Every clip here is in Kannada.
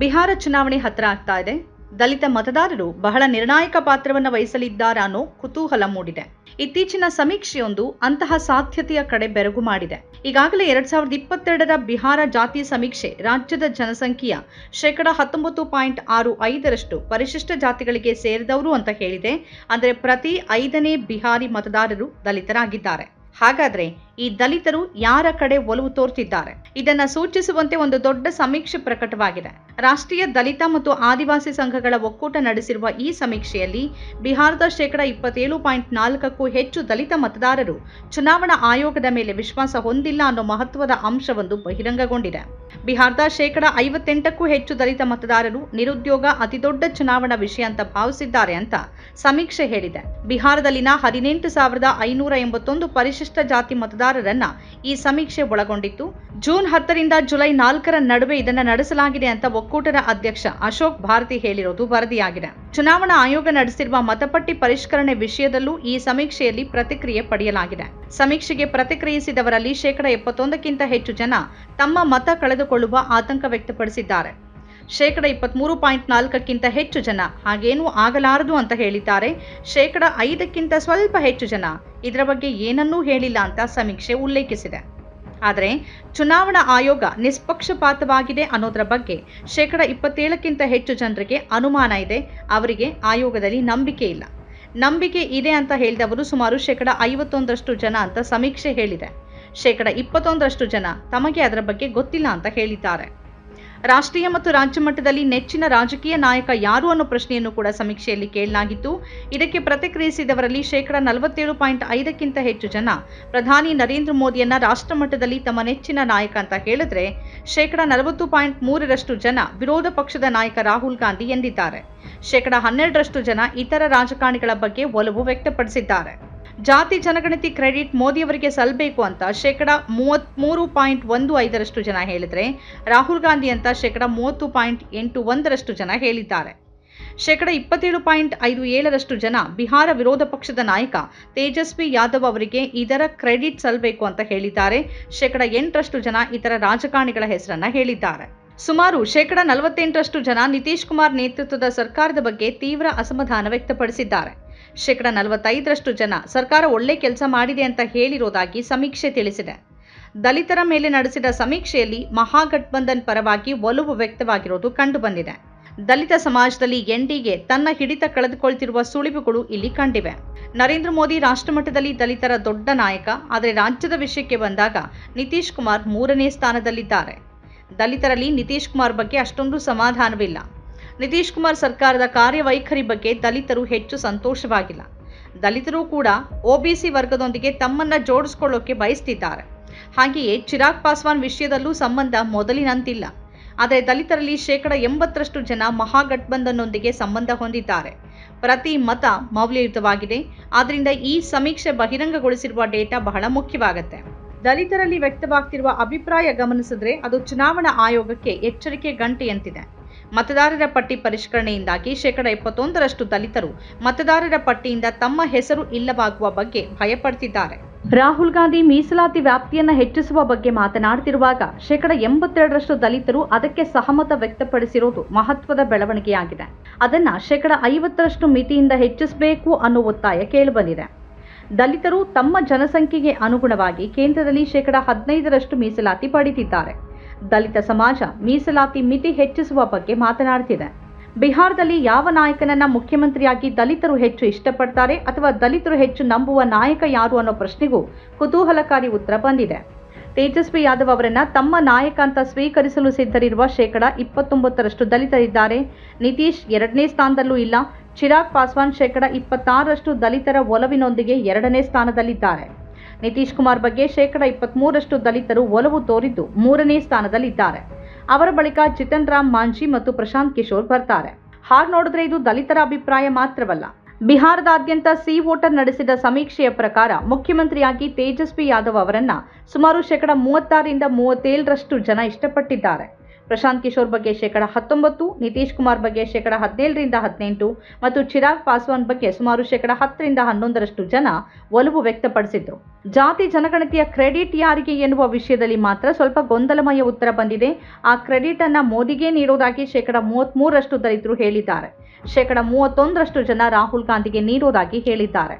ಬಿಹಾರ ಚುನಾವಣೆ ಹತ್ತಿರ ಆಗ್ತಾ ಇದೆ. ದಲಿತ ಮತದಾರರು ಬಹಳ ನಿರ್ಣಾಯಕ ಪಾತ್ರವನ್ನು ವಹಿಸಲಿದ್ದಾರಾ ಅನ್ನೋ ಕುತೂಹಲ ಮೂಡಿದೆ. ಇತ್ತೀಚಿನ ಸಮೀಕ್ಷೆಯೊಂದು ಅಂತಹ ಸಾಧ್ಯತೆಯ ಕಡೆ ಬೆರಗು ಮಾಡಿದೆ. ಈಗಾಗಲೇ ಎರಡ್ ಸಾವಿರದ ಇಪ್ಪತ್ತೆರಡರ ಬಿಹಾರ ಜಾತಿ ಸಮೀಕ್ಷೆ ರಾಜ್ಯದ ಜನಸಂಖ್ಯೆಯ ಶೇಕಡ ಹತ್ತೊಂಬತ್ತು ಪಾಯಿಂಟ್ ಆರು ಐದರಷ್ಟು ಪರಿಶಿಷ್ಟ ಜಾತಿಗಳಿಗೆ ಸೇರಿದವರು ಅಂತ ಹೇಳಿದೆ. ಅಂದರೆ ಪ್ರತಿ ಐದನೇ ಬಿಹಾರಿ ಮತದಾರರು ದಲಿತರಾಗಿದ್ದಾರೆ. ಹಾಗಾದ್ರೆ ಈ ದಲಿತರು ಯಾರ ಕಡೆ ಒಲವು ತೋರ್ತಿದ್ದಾರೆ? ಇದನ್ನ ಸೂಚಿಸುವಂತೆ ಒಂದು ದೊಡ್ಡ ಸಮೀಕ್ಷೆ ಪ್ರಕಟವಾಗಿದೆ. ರಾಷ್ಟ್ರೀಯ ದಲಿತ ಮತ್ತು ಆದಿವಾಸಿ ಸಂಘಗಳ ಒಕ್ಕೂಟ ನಡೆಸಿರುವ ಈ ಸಮೀಕ್ಷೆಯಲ್ಲಿ ಬಿಹಾರದ ಶೇಕಡ ಇಪ್ಪತ್ತೇಳು ಪಾಯಿಂಟ್ ನಾಲ್ಕಕ್ಕೂ ಹೆಚ್ಚು ದಲಿತ ಮತದಾರರು ಚುನಾವಣಾ ಆಯೋಗದ ಮೇಲೆ ವಿಶ್ವಾಸ ಹೊಂದಿಲ್ಲ ಅನ್ನೋ ಮಹತ್ವದ ಅಂಶವೊಂದು ಬಹಿರಂಗಗೊಂಡಿದೆ. ಬಿಹಾರದ ಶೇಕಡ ಐವತ್ತೆಂಟಕ್ಕೂ ಹೆಚ್ಚು ದಲಿತ ಮತದಾರರು ನಿರುದ್ಯೋಗ ಅತಿದೊಡ್ಡ ಚುನಾವಣಾ ವಿಷಯ ಅಂತ ಭಾವಿಸಿದ್ದಾರೆ ಅಂತ ಸಮೀಕ್ಷೆ ಹೇಳಿದೆ. ಬಿಹಾರದಲ್ಲಿನ ಹದಿನೆಂಟು ಸಾವಿರದ ಐನೂರ ಎಂಬತ್ತೊಂದು ಪರಿಶಿಷ್ಟ ಜಾತಿ ಮತದಾರರನ್ನ ಈ ಸಮೀಕ್ಷೆ ಒಳಗೊಂಡಿತ್ತು. ಜೂನ್ ಹತ್ತರಿಂದ ಜುಲೈ ನಾಲ್ಕರ ನಡುವೆ ಇದನ್ನ ನಡೆಸಲಾಗಿದೆ ಅಂತ ಒಕ್ಕೂಟದ ಅಧ್ಯಕ್ಷ ಅಶೋಕ್ ಭಾರತಿ ಹೇಳಿರೋದು ವರದಿಯಾಗಿದೆ. ಚುನಾವಣಾ ಆಯೋಗ ನಡೆಸಿರುವ ಮತಪಟ್ಟಿ ಪರಿಷ್ಕರಣೆ ವಿಷಯದಲ್ಲೂ ಈ ಸಮೀಕ್ಷೆಯಲ್ಲಿ ಪ್ರತಿಕ್ರಿಯೆ ಪಡೆಯಲಾಗಿದೆ. ಸಮೀಕ್ಷೆಗೆ ಪ್ರತಿಕ್ರಿಯಿಸಿದವರಲ್ಲಿ ಶೇಕಡ ಎಪ್ಪತ್ತೊಂದಕ್ಕಿಂತ ಹೆಚ್ಚು ಜನ ತಮ್ಮ ಮತ ಕಳೆದುಕೊಳ್ಳುವ ಆತಂಕ ವ್ಯಕ್ತಪಡಿಸಿದ್ದಾರೆ. ಶೇಕಡ ಇಪ್ಪತ್ಮೂರು ಪಾಯಿಂಟ್ ನಾಲ್ಕಕ್ಕಿಂತ ಹೆಚ್ಚು ಜನ. ಹಾಗೇನೂ ಆಗಲಾರದು ಅಂತ ಹೇಳಿದ್ದಾರೆ. ಶೇಕಡ ಐದಕ್ಕಿಂತ ಸ್ವಲ್ಪ ಹೆಚ್ಚು ಜನ. ಇದರ ಬಗ್ಗೆ ಏನನ್ನೂ ಹೇಳಿಲ್ಲ ಅಂತ ಸಮೀಕ್ಷೆ ಉಲ್ಲೇಖಿಸಿದೆ. ಆದರೆ, ಚುನಾವಣಾ ಆಯೋಗ ನಿಷ್ಪಕ್ಷಪಾತವಾಗಿದೆ ಅನ್ನೋದರ ಬಗ್ಗೆ ಶೇಕಡ ಇಪ್ಪತ್ತೇಳಕ್ಕಿಂತ ಹೆಚ್ಚು ಜನರಿಗೆ ಅನುಮಾನ ಇದೆ. ಅವರಿಗೆ ಆಯೋಗದಲ್ಲಿ ನಂಬಿಕೆ ಇಲ್ಲ. ನಂಬಿಕೆ ಇದೆ ಅಂತ ಹೇಳಿದವರು ಸುಮಾರು ಶೇಕಡ ಐವತ್ತೊಂದರಷ್ಟು ಜನ ಅಂತ ಸಮೀಕ್ಷೆ ಹೇಳಿದೆ. ಶೇಕಡ ಇಪ್ಪತ್ತೊಂದರಷ್ಟು ಜನ ತಮಗೆ ಅದರ ಬಗ್ಗೆ ಗೊತ್ತಿಲ್ಲ ಅಂತ ಹೇಳಿದ್ದಾರೆ. ರಾಷ್ಟ್ರೀಯ ಮತ್ತು ರಾಜ್ಯ ಮಟ್ಟದಲ್ಲಿ ನೆಚ್ಚಿನ ರಾಜಕೀಯ ನಾಯಕ ಯಾರು ಅನ್ನೋ ಪ್ರಶ್ನೆಯನ್ನು ಕೂಡ ಸಮೀಕ್ಷೆಯಲ್ಲಿ ಕೇಳಲಾಗಿತ್ತು. ಇದಕ್ಕೆ ಪ್ರತಿಕ್ರಿಯಿಸಿದವರಲ್ಲಿ ಶೇಕಡಾ ನಲವತ್ತೇಳು ಪಾಯಿಂಟ್ ಐದಕ್ಕಿಂತ ಹೆಚ್ಚು ಜನ. ಪ್ರಧಾನಿ ನರೇಂದ್ರ ಮೋದಿಯನ್ನ ರಾಷ್ಟ್ರ ಮಟ್ಟದಲ್ಲಿ ತಮ್ಮ ನೆಚ್ಚಿನ ನಾಯಕ ಅಂತ ಹೇಳಿದ್ರೆ ಶೇಕಡಾ ನಲವತ್ತು ಪಾಯಿಂಟ್ ಮೂರರಷ್ಟು ಜನ ವಿರೋಧ ಪಕ್ಷದ ನಾಯಕ ರಾಹುಲ್ ಗಾಂಧಿ ಎಂದಿದ್ದಾರೆ. ಶೇಕಡಾ ಹನ್ನೆರಡರಷ್ಟು ಜನ ಇತರ ರಾಜಕಾರಣಿಗಳ ಬಗ್ಗೆ ಒಲವು ವ್ಯಕ್ತಪಡಿಸಿದ್ದಾರೆ. ಜಾತಿ ಜನಗಣತಿ ಕ್ರೆಡಿಟ್ ಮೋದಿಯವರಿಗೆ ಸಲ್ಲಬೇಕು ಅಂತ ಶೇಕಡ ಮೂವತ್ತ್ಮೂರು ಪಾಯಿಂಟ್ ಒಂದು ಐದರಷ್ಟು ಜನ ಹೇಳಿದರೆ ರಾಹುಲ್ ಗಾಂಧಿ ಅಂತ ಶೇಕಡ ಮೂವತ್ತು ಪಾಯಿಂಟ್ ಎಂಟು ಒಂದರಷ್ಟು ಜನ ಹೇಳಿದ್ದಾರೆ. ಶೇಕಡ ಇಪ್ಪತ್ತೇಳು ಪಾಯಿಂಟ್ ಐದು ಏಳರಷ್ಟು ಜನ ಬಿಹಾರ ವಿರೋಧ ಪಕ್ಷದ ನಾಯಕ ತೇಜಸ್ವಿ ಯಾದವ್ ಅವರಿಗೆ ಇದರ ಕ್ರೆಡಿಟ್ ಸಲ್ಲಬೇಕು ಅಂತ ಹೇಳಿದ್ದಾರೆ. ಶೇಕಡ ಎಂಟರಷ್ಟು ಜನ ಇತರ ರಾಜಕಾರಣಿಗಳ ಹೆಸರನ್ನ ಹೇಳಿದ್ದಾರೆ. ಸುಮಾರು ಶೇಕಡ ನಲವತ್ತೆಂಟರಷ್ಟು ಜನ ನಿತೀಶ್ ಕುಮಾರ್ ನೇತೃತ್ವದ ಸರ್ಕಾರದ ಬಗ್ಗೆ ತೀವ್ರ ಅಸಮಾಧಾನ ವ್ಯಕ್ತಪಡಿಸಿದ್ದಾರೆ. ಶೇಕಡ ನಲವತ್ತೈದರಷ್ಟು ಜನ ಸರ್ಕಾರ ಒಳ್ಳೆ ಕೆಲಸ ಮಾಡಿದೆ ಅಂತ ಹೇಳಿರೋದಾಗಿ ಸಮೀಕ್ಷೆ ತಿಳಿಸಿದೆ. ದಲಿತರ ಮೇಲೆ ನಡೆಸಿದ ಸಮೀಕ್ಷೆಯಲ್ಲಿ ಮಹಾಗಠಬಂಧನ್ ಪರವಾಗಿ ಒಲವು ವ್ಯಕ್ತವಾಗಿರೋದು ಕಂಡುಬಂದಿದೆ. ದಲಿತ ಸಮಾಜದಲ್ಲಿ ಎನ್ಡಿಗೆ ತನ್ನ ಹಿಡಿತ ಕಳೆದುಕೊಳ್ತಿರುವ ಸುಳಿವುಗಳು ಇಲ್ಲಿ ಕಂಡಿವೆ. ನರೇಂದ್ರ ಮೋದಿ ರಾಷ್ಟ್ರಮಟ್ಟದಲ್ಲಿ ದಲಿತರ ದೊಡ್ಡ ನಾಯಕ, ಆದರೆ ರಾಜ್ಯದ ವಿಷಯಕ್ಕೆ ಬಂದಾಗ ನಿತೀಶ್ ಕುಮಾರ್ ಮೂರನೇ ಸ್ಥಾನದಲ್ಲಿದ್ದಾರೆ. ದಲಿತರಲ್ಲಿ ನಿತೀಶ್ ಕುಮಾರ್ ಬಗ್ಗೆ ಅಷ್ಟೊಂದು ಸಮಾಧಾನವಿಲ್ಲ. ನಿತೀಶ್ ಕುಮಾರ್ ಸರ್ಕಾರದ ಕಾರ್ಯವೈಖರಿ ಬಗ್ಗೆ ದಲಿತರು ಹೆಚ್ಚು ಸಂತೋಷವಾಗಿಲ್ಲ. ದಲಿತರು ಕೂಡ ಒಬಿಸಿ ವರ್ಗದೊಂದಿಗೆ ತಮ್ಮನ್ನ ಜೋಡಿಸ್ಕೊಳ್ಳೋಕೆ ಬಯಸ್ತಿದ್ದಾರೆ. ಹಾಗೆಯೇ ಚಿರಾಗ್ ಪಾಸ್ವಾನ್ ವಿಷಯದಲ್ಲೂ ಸಂಬಂಧ ಮೊದಲಿನಂತಿಲ್ಲ. ಆದರೆ ದಲಿತರಲ್ಲಿ ಶೇಕಡ ಎಂಬತ್ತರಷ್ಟು ಜನ ಮಹಾಗಠಬಂಧನ್ನೊಂದಿಗೆ ಸಂಬಂಧ ಹೊಂದಿದ್ದಾರೆ. ಪ್ರತಿ ಮತ ಮೌಲ್ಯಯುತವಾಗಿದೆ. ಆದ್ದರಿಂದ ಈ ಸಮೀಕ್ಷೆ ಬಹಿರಂಗಗೊಳಿಸಿರುವ ಡೇಟಾ ಬಹಳ ಮುಖ್ಯವಾಗುತ್ತೆ. ದಲಿತರಲ್ಲಿ ವ್ಯಕ್ತವಾಗ್ತಿರುವ ಅಭಿಪ್ರಾಯ ಗಮನಿಸಿದ್ರೆ ಅದು ಚುನಾವಣಾ ಆಯೋಗಕ್ಕೆ ಎಚ್ಚರಿಕೆ ಗಂಟೆಯಂತಿದೆ. ಮತದಾರರ ಪಟ್ಟಿ ಪರಿಷ್ಕರಣೆಯಿಂದಾಗಿ ಶೇಕಡ ಇಪ್ಪತ್ತೊಂದರಷ್ಟು ದಲಿತರು ಮತದಾರರ ಪಟ್ಟಿಯಿಂದ ತಮ್ಮ ಹೆಸರು ಇಲ್ಲವಾಗುವ ಬಗ್ಗೆ ಭಯಪಡ್ತಿದ್ದಾರೆ. ರಾಹುಲ್ ಗಾಂಧಿ ಮೀಸಲಾತಿ ವ್ಯಾಪ್ತಿಯನ್ನು ಹೆಚ್ಚಿಸುವ ಬಗ್ಗೆ ಮಾತನಾಡ್ತಿರುವಾಗ ಶೇಕಡ ಎಂಬತ್ತೆರಡರಷ್ಟು ದಲಿತರು ಅದಕ್ಕೆ ಸಹಮತ ವ್ಯಕ್ತಪಡಿಸಿರುವುದು ಮಹತ್ವದ ಬೆಳವಣಿಗೆಯಾಗಿದೆ. ಅದನ್ನ ಶೇಕಡ ಐವತ್ತರಷ್ಟು ಮಿತಿಯಿಂದ ಹೆಚ್ಚಿಸಬೇಕು ಅನ್ನೋ ಒತ್ತಾಯ ಕೇಳಿಬಂದಿದೆ ದಲಿತರು ತಮ್ಮ ಜನಸಂಖ್ಯೆಗೆ ಅನುಗುಣವಾಗಿ ಕೇಂದ್ರದಲ್ಲಿ ಶೇಕಡ ಹದಿನೈದರಷ್ಟು ಮೀಸಲಾತಿ ಪಡೆದಿದ್ದಾರೆ. ದಲಿತ ಸಮಾಜ ಮೀಸಲಾತಿ ಮಿತಿ ಹೆಚ್ಚಿಸುವ ಬಗ್ಗೆ ಮಾತನಾಡ್ತಿದೆ ಬಿಹಾರದಲ್ಲಿ ಯಾವ ನಾಯಕನನ್ನ ಮುಖ್ಯಮಂತ್ರಿಯಾಗಿ ದಲಿತರು ಹೆಚ್ಚು ಇಷ್ಟಪಡ್ತಾರೆ ಅಥವಾ ದಲಿತರು ಹೆಚ್ಚು ನಂಬುವ ನಾಯಕ ಯಾರು ಅನ್ನೋ ಪ್ರಶ್ನೆಗೂ ಕುತೂಹಲಕಾರಿ ಉತ್ತರ ಬಂದಿದೆ. ತೇಜಸ್ವಿ ಯಾದವ್ ಅವರನ್ನ ತಮ್ಮ ನಾಯಕ ಅಂತ ಸ್ವೀಕರಿಸಲು ಸಿದ್ಧರಿರುವ ಶೇಕಡ ಇಪ್ಪತ್ತೊಂಬತ್ತರಷ್ಟು ದಲಿತರಿದ್ದಾರೆ. ನಿತೀಶ್ ಎರಡನೇ ಸ್ಥಾನದಲ್ಲೂ ಇಲ್ಲ. ಚಿರಾಗ್ ಪಾಸ್ವಾನ್ ಶೇಕಡ ಇಪ್ಪತ್ತಾರರಷ್ಟು ದಲಿತರ ಒಲವಿನೊಂದಿಗೆ ಎರಡನೇ ಸ್ಥಾನದಲ್ಲಿದ್ದಾರೆ. ನಿತೀಶ್ ಕುಮಾರ್ ಬಗ್ಗೆ ಶೇಕಡ ಇಪ್ಪತ್ತ್ಮೂರರಷ್ಟು ದಲಿತರು ಒಲವು ತೋರಿದ್ದು ಮೂರನೇ ಸ್ಥಾನದಲ್ಲಿದ್ದಾರೆ. ಅವರ ಬಳಿಕ ಜಿತನ್ ರಾಮ್ ಮಾಂಝಿ ಮತ್ತು ಪ್ರಶಾಂತ್ ಕಿಶೋರ್ ಬರ್ತಾರೆ. ಹಾಗೆ ನೋಡಿದ್ರೆ ಇದು ದಲಿತರ ಅಭಿಪ್ರಾಯ ಮಾತ್ರವಲ್ಲ. ಬಿಹಾರದಾದ್ಯಂತ ಸಿ ವೋಟರ್ ನಡೆಸಿದ ಸಮೀಕ್ಷೆಯ ಪ್ರಕಾರ ಮುಖ್ಯಮಂತ್ರಿಯಾಗಿ ತೇಜಸ್ವಿ ಯಾದವ್ ಅವರನ್ನ ಸುಮಾರು ಶೇಕಡ ಮೂವತ್ತಾರರಿಂದ ಮೂವತ್ತೇಳರಷ್ಟು ಜನ ಇಷ್ಟಪಟ್ಟಿದ್ದಾರೆ. ಪ್ರಶಾಂತ್ ಕಿಶೋರ್ ಬಗ್ಗೆ ಶೇಕಡ ಹತ್ತೊಂಬತ್ತು, ನಿತೀಶ್ ಕುಮಾರ್ ಬಗ್ಗೆ ಶೇಕಡ ಹದಿನೇಳರಿಂದ ಹದಿನೆಂಟು ಮತ್ತು ಚಿರಾಗ್ ಪಾಸ್ವಾನ್ ಬಗ್ಗೆ ಸುಮಾರು ಶೇಕಡ ಹತ್ತರಿಂದ ಹನ್ನೊಂದರಷ್ಟು ಜನ ಒಲವು ವ್ಯಕ್ತಪಡಿಸಿದ್ರು. ಜಾತಿ ಜನಗಣತಿಯ ಕ್ರೆಡಿಟ್ ಯಾರಿಗೆ ಎನ್ನುವ ವಿಷಯದಲ್ಲಿ ಮಾತ್ರ ಸ್ವಲ್ಪ ಗೊಂದಲಮಯ ಉತ್ತರ ಬಂದಿದೆ. ಆ ಕ್ರೆಡಿಟ್ ಅನ್ನ ಮೋದಿಗೆ ನೀಡೋದಾಗಿ ಶೇಕಡ ಮೂವತ್ತ್ಮೂರರಷ್ಟು ದಲಿತರು ಹೇಳಿದ್ದಾರೆ. ಶೇಕಡ ಮೂವತ್ತೊಂದರಷ್ಟು ಜನ ರಾಹುಲ್ ಗಾಂಧಿಗೆ ನೀಡೋದಾಗಿ ಹೇಳಿದ್ದಾರೆ.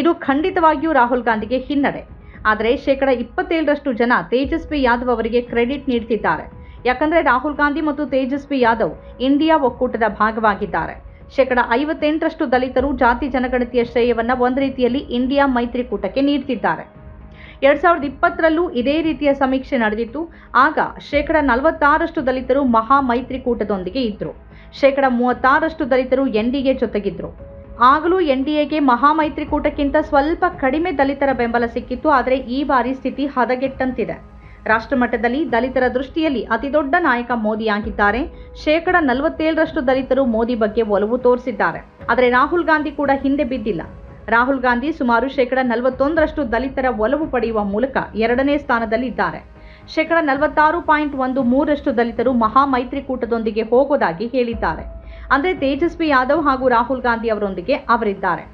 ಇದು ಖಂಡಿತವಾಗಿಯೂ ರಾಹುಲ್ ಗಾಂಧಿಗೆ ಹಿನ್ನಡೆ. ಆದರೆ ಶೇಕಡ ಇಪ್ಪತ್ತೇಳರಷ್ಟು ಜನ ತೇಜಸ್ವಿ ಯಾದವ್ ಅವರಿಗೆ ಕ್ರೆಡಿಟ್ ನೀಡ್ತಿದ್ದಾರೆ. ಯಾಕಂದ್ರೆ ರಾಹುಲ್ ಗಾಂಧಿ ಮತ್ತು ತೇಜಸ್ವಿ ಯಾದವ್ ಇಂಡಿಯಾ ಒಕ್ಕೂಟದ ಭಾಗವಾಗಿದ್ದಾರೆ. ಶೇಕಡ ಐವತ್ತೆಂಟರಷ್ಟು ದಲಿತರು ಜಾತಿ ಜನಗಣತಿಯ ಶ್ರೇಯವನ್ನ ಒಂದು ರೀತಿಯಲ್ಲಿ ಇಂಡಿಯಾ ಮೈತ್ರಿಕೂಟಕ್ಕೆ ನೀಡ್ತಿದ್ದಾರೆ. ಎರಡ್ ಸಾವಿರದ ಇಪ್ಪತ್ತರಲ್ಲೂ ಇದೇ ರೀತಿಯ ಸಮೀಕ್ಷೆ ನಡೆದಿತ್ತು. ಆಗ ಶೇಕಡ ನಲವತ್ತಾರಷ್ಟು ದಲಿತರು ಮಹಾ ಮೈತ್ರಿಕೂಟದೊಂದಿಗೆ ಇದ್ದರು ಶೇಕಡ ಮೂವತ್ತಾರಷ್ಟು ದಲಿತರು ಎನ್ ಡಿ ಎ ಜೊತೆಗಿದ್ದರು ಆಗಲೂ ಎನ್ ಡಿಎಗೆ ಮಹಾ ಮೈತ್ರಿಕೂಟಕ್ಕಿಂತ ಸ್ವಲ್ಪ ಕಡಿಮೆ ದಲಿತರ ಬೆಂಬಲ ಸಿಕ್ಕಿತ್ತು. ಆದರೆ ಈ ಬಾರಿ ಸ್ಥಿತಿ ಹದಗೆಟ್ಟಂತಿದೆ. ರಾಷ್ಟ್ರಮಟ್ಟದಲ್ಲಿ ದಲಿತರ ದೃಷ್ಟಿಯಲ್ಲಿ ಅತಿದೊಡ್ಡ ನಾಯಕ ಮೋದಿ ಆಗಿದ್ದಾರೆ. ಶೇಕಡ ನಲವತ್ತೇಳರಷ್ಟು ದಲಿತರು ಮೋದಿ ಬಗ್ಗೆ ಒಲವು ತೋರಿಸಿದ್ದಾರೆ. ಆದರೆ ರಾಹುಲ್ ಗಾಂಧಿ ಕೂಡ ಹಿಂದೆ ಬಿದ್ದಿಲ್ಲ. ರಾಹುಲ್ ಗಾಂಧಿ ಸುಮಾರು ಶೇಕಡ ನಲವತ್ತೊಂದರಷ್ಟು ದಲಿತರ ಒಲವು ಪಡೆಯುವ ಮೂಲಕ ಎರಡನೇ ಸ್ಥಾನದಲ್ಲಿದ್ದಾರೆ. ಶೇಕಡ ನಲವತ್ತಾರು ಪಾಯಿಂಟ್ ಒಂದು ಮೂರರಷ್ಟು ದಲಿತರು ಮಹಾ ಮೈತ್ರಿಕೂಟದೊಂದಿಗೆ ಹೋಗೋದಾಗಿ ಹೇಳಿದ್ದಾರೆ. ಅಂದರೆ ತೇಜಸ್ವಿ ಯಾದವ್ ಹಾಗೂ ರಾಹುಲ್ ಗಾಂಧಿ ಅವರೊಂದಿಗೆ ಅವರಿದ್ದಾರೆ.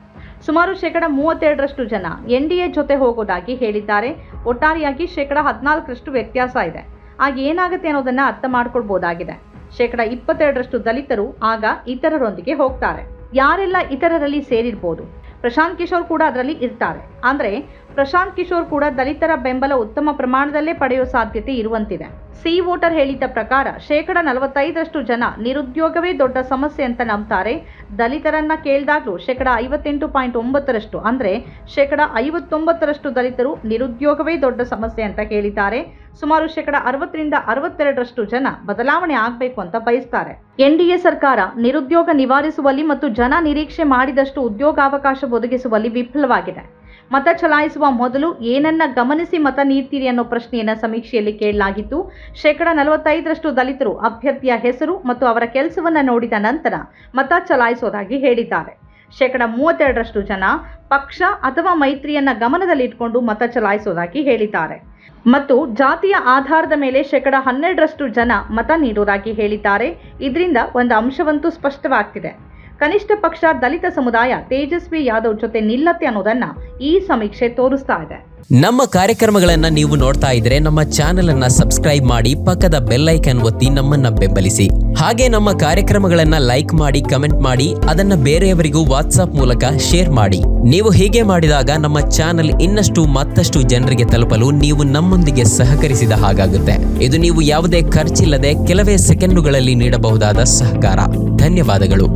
ಸುಮಾರು ಶೇಕಡ ಮೂವತ್ತೆರಡರಷ್ಟು ಜನ ಎನ್ಡಿಎ ಜೊತೆ ಹೋಗೋದಾಗಿ ಹೇಳಿದ್ದಾರೆ. ಒಟ್ಟಾರೆಯಾಗಿ ಶೇಕಡ ಹದಿನಾಲ್ಕರಷ್ಟು ವ್ಯತ್ಯಾಸ ಇದೆ. ಆಗ ಏನಾಗುತ್ತೆ ಅನ್ನೋದನ್ನ ಅರ್ಥ ಮಾಡ್ಕೊಳ್ಬಹುದಾಗಿದೆ ಶೇಕಡ ಇಪ್ಪತ್ತೆರಡರಷ್ಟು ದಲಿತರು ಆಗ ಇತರರೊಂದಿಗೆ ಹೋಗ್ತಾರೆ. ಯಾರೆಲ್ಲ ಇತರರಲ್ಲಿ ಸೇರಿರ್ಬೋದು? ಪ್ರಶಾಂತ್ ಕಿಶೋರ್ ಕೂಡ ಅದರಲ್ಲಿ ಇರ್ತಾರೆ. ಅಂದ್ರೆ ಪ್ರಶಾಂತ್ ಕಿಶೋರ್ ಕೂಡ ದಲಿತರ ಬೆಂಬಲ ಉತ್ತಮ ಪ್ರಮಾಣದಲ್ಲೇ ಪಡೆಯುವ ಸಾಧ್ಯತೆ ಇರುವಂತಿದೆ. ಸಿ ವೋಟರ್ ಹೇಳಿದ ಪ್ರಕಾರ ಶೇಕಡ ನಲವತ್ತೈದರಷ್ಟು ಜನ ನಿರುದ್ಯೋಗವೇ ದೊಡ್ಡ ಸಮಸ್ಯೆ ಅಂತ ನಂಬ್ತಾರೆ. ದಲಿತರನ್ನ ಕೇಳಿದಾಗಲೂ ಶೇಕಡ ಐವತ್ತೆಂಟು ಪಾಯಿಂಟ್ ಒಂಬತ್ತರಷ್ಟು ಅಂದ್ರೆ ಶೇಕಡ ಐವತ್ತೊಂಬತ್ತರಷ್ಟು ದಲಿತರು ನಿರುದ್ಯೋಗವೇ ದೊಡ್ಡ ಸಮಸ್ಯೆ ಅಂತ ಹೇಳಿದ್ದಾರೆ ಸುಮಾರು ಶೇಕಡ ಅರವತ್ತರಿಂದ ಅರವತ್ತೆರಡರಷ್ಟು ಜನ ಬದಲಾವಣೆ ಆಗಬೇಕು ಅಂತ ಬಯಸ್ತಾರೆ. ಎನ್ಡಿಎ ಸರ್ಕಾರ ನಿರುದ್ಯೋಗ ನಿವಾರಿಸುವಲ್ಲಿ ಮತ್ತು ಜನ ನಿರೀಕ್ಷೆ ಮಾಡಿದಷ್ಟು ಉದ್ಯೋಗಾವಕಾಶ ಒದಗಿಸುವಲ್ಲಿ ವಿಫಲವಾಗಿದೆ. ಮತ ಚಲಾಯಿಸುವ ಮೊದಲು ಏನನ್ನ ಗಮನಿಸಿ ಮತ ನೀಡ್ತೀರಿ ಅನ್ನೋ ಪ್ರಶ್ನೆಯನ್ನು ಸಮೀಕ್ಷೆಯಲ್ಲಿ ಕೇಳಲಾಗಿತ್ತು. ಶೇಕಡ ನಲವತ್ತೈದರಷ್ಟು ದಲಿತರು ಅಭ್ಯರ್ಥಿಯ ಹೆಸರು ಮತ್ತು ಅವರ ಕೆಲಸವನ್ನು ನೋಡಿದ ನಂತರ ಮತ ಚಲಾಯಿಸೋದಾಗಿ ಹೇಳಿದ್ದಾರೆ. ಶೇಕಡ ಮೂವತ್ತೆರಡರಷ್ಟು ಜನ ಪಕ್ಷ ಅಥವಾ ಮೈತ್ರಿಯನ್ನ ಗಮನದಲ್ಲಿಟ್ಕೊಂಡು ಮತ ಚಲಾಯಿಸೋದಾಗಿ ಹೇಳಿದ್ದಾರೆ. ಮತ್ತು ಜಾತಿಯ ಆಧಾರದ ಮೇಲೆ ಶೇಕಡ ಹನ್ನೆರಡರಷ್ಟು ಜನ ಮತ ನೀಡೋದಾಗಿ ಹೇಳಿದ್ದಾರೆ. ಇದರಿಂದ ಒಂದು ಅಂಶವಂತೂ ಸ್ಪಷ್ಟವಾಗ್ತಿದೆ. ಕನಿಷ್ಠ ಪಕ್ಷ ದಲಿತ ಸಮುದಾಯ ತೇಜಸ್ವಿ ಯಾದವ್ ಜೊತೆ ನಿಲ್ಲತ್ತೆ ಅನ್ನೋದನ್ನ ಈ ಸಮೀಕ್ಷೆ ತೋರಿಸ್ತಾ ಇದೆ. ನಮ್ಮ ಕಾರ್ಯಕ್ರಮಗಳನ್ನ ನೀವು ನೋಡ್ತಾ ಇದ್ರೆ ನಮ್ಮ ಚಾನೆಲ್ ಅನ್ನ ಸಬ್ಸ್ಕ್ರೈಬ್ ಮಾಡಿ ಪಕ್ಕದ ಬೆಲ್ ಐಕನ್ ಒತ್ತಿ ನಮ್ಮನ್ನ ಬೆಂಬಲಿಸಿ. ಹಾಗೆ ನಮ್ಮ ಕಾರ್ಯಕ್ರಮಗಳನ್ನ ಲೈಕ್ ಮಾಡಿ, ಕಮೆಂಟ್ ಮಾಡಿ, ಅದನ್ನ ಬೇರೆಯವರಿಗೂ ವಾಟ್ಸ್ಆಪ್ ಮೂಲಕ ಶೇರ್ ಮಾಡಿ. ನೀವು ಹೀಗೆ ಮಾಡಿದಾಗ ನಮ್ಮ ಚಾನೆಲ್ ಇನ್ನಷ್ಟು ಮತ್ತಷ್ಟು ಜನರಿಗೆ ತಲುಪಲು ನೀವು ನಮ್ಮೊಂದಿಗೆ ಸಹಕರಿಸಿದ ಹಾಗಾಗುತ್ತೆ. ಇದು ನೀವು ಯಾವುದೇ ಖರ್ಚಿಲ್ಲದೆ ಕೆಲವೇ ಸೆಕೆಂಡುಗಳಲ್ಲಿ ನೀಡಬಹುದಾದ ಸಹಕಾರ. ಧನ್ಯವಾದಗಳು.